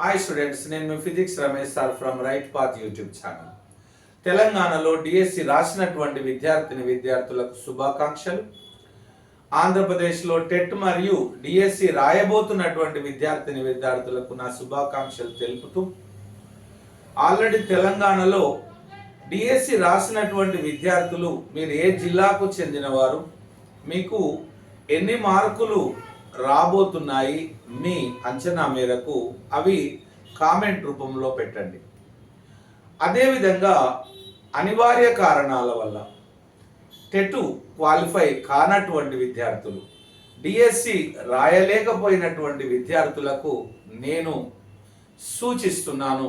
Hi students నేను మీ physics Ramesh sir from right path YouTube channel తెలంగాణలో DSC రాసినటువంటి విద్యార్థిని విద్యార్థులకు శుభాకాంక్షలు. ఆంధ్రప్రదేశ్లో టెట్ మరియు డిఎస్సి రాయబోతున్నటువంటి విద్యార్థిని విద్యార్థులకు నా శుభాకాంక్షలు తెలుపుతూ ఆల్రెడీ తెలంగాణలో డిఎస్సి రాసినటువంటి విద్యార్థులు మీరు ఏ జిల్లాకు చెందినవారు మీకు ఎన్ని మార్కులు రాబోతున్నాయి మీ అంచనా మేరకు అవి కామెంట్ రూపంలో పెట్టండి. అదేవిధంగా అనివార్య కారణాల వల్ల టెటు క్వాలిఫై కానటువంటి విద్యార్థులు డిఎస్సి రాయలేకపోయినటువంటి విద్యార్థులకు నేను సూచిస్తున్నాను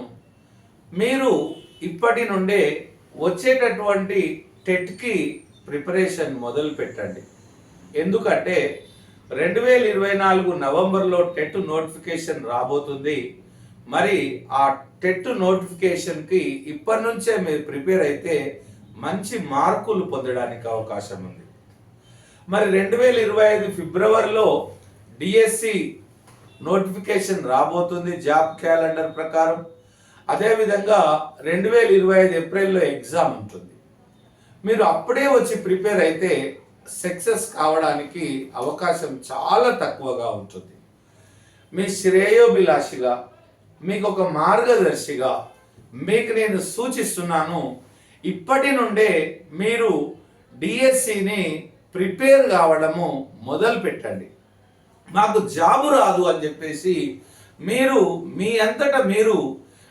మీరు ఇప్పటి నుండే వచ్చేటటువంటి టెట్కి ప్రిపరేషన్ మొదలు పెట్టండి ఎందుకంటే రెండు వేల ఇరవై నాలుగు నవంబర్లో టెట్ నోటిఫికేషన్ రాబోతుంది. మరి ఆ టెట్ నోటిఫికేషన్కి ఇప్పటి నుంచే మీరు ప్రిపేర్ అయితే మంచి మార్కులు పొందడానికి అవకాశం ఉంది. మరి రెండు వేల ఇరవై ఐదు ఫిబ్రవరిలో డిఎస్సి నోటిఫికేషన్ రాబోతుంది జాబ్ క్యాలెండర్ ప్రకారం. అదేవిధంగా రెండు వేల ఇరవై ఐదు ఏప్రిల్లో ఎగ్జామ్ ఉంటుంది. మీరు అప్పుడే వచ్చి ప్రిపేర్ అయితే సక్సెస్ కావడానికి అవకాశం చాలా తక్కువగా ఉంటుంది. మీ శ్రేయోభిలాషిగా మీకు ఒక మార్గదర్శిగా మీకు నేను సూచిస్తున్నాను ఇప్పటి నుండే మీరు డిఎస్సిని ప్రిపేర్ కావడము మొదలు పెట్టండి మాకు జాబు రాదు అని చెప్పేసి మీరు మీ అంతటా మీరు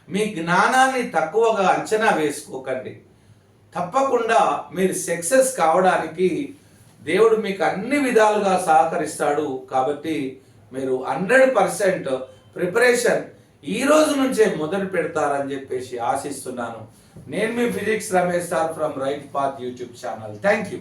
మీ జ్ఞానాన్ని తక్కువగా అంచనా వేసుకోకండి. తప్పకుండా మీరు సక్సెస్ కావడానికి దేవుడు మీకు అన్ని విధాలుగా సహకరిస్తాడు కాబట్టి మీరు హండ్రెడ్ పర్సెంట్ ప్రిపరేషన్ ఈ రోజు నుంచే మొదలు పెడతారని చెప్పేసి ఆశిస్తున్నాను. నేను మీ physics Ramesh sir from right path YouTube channel. Thank you.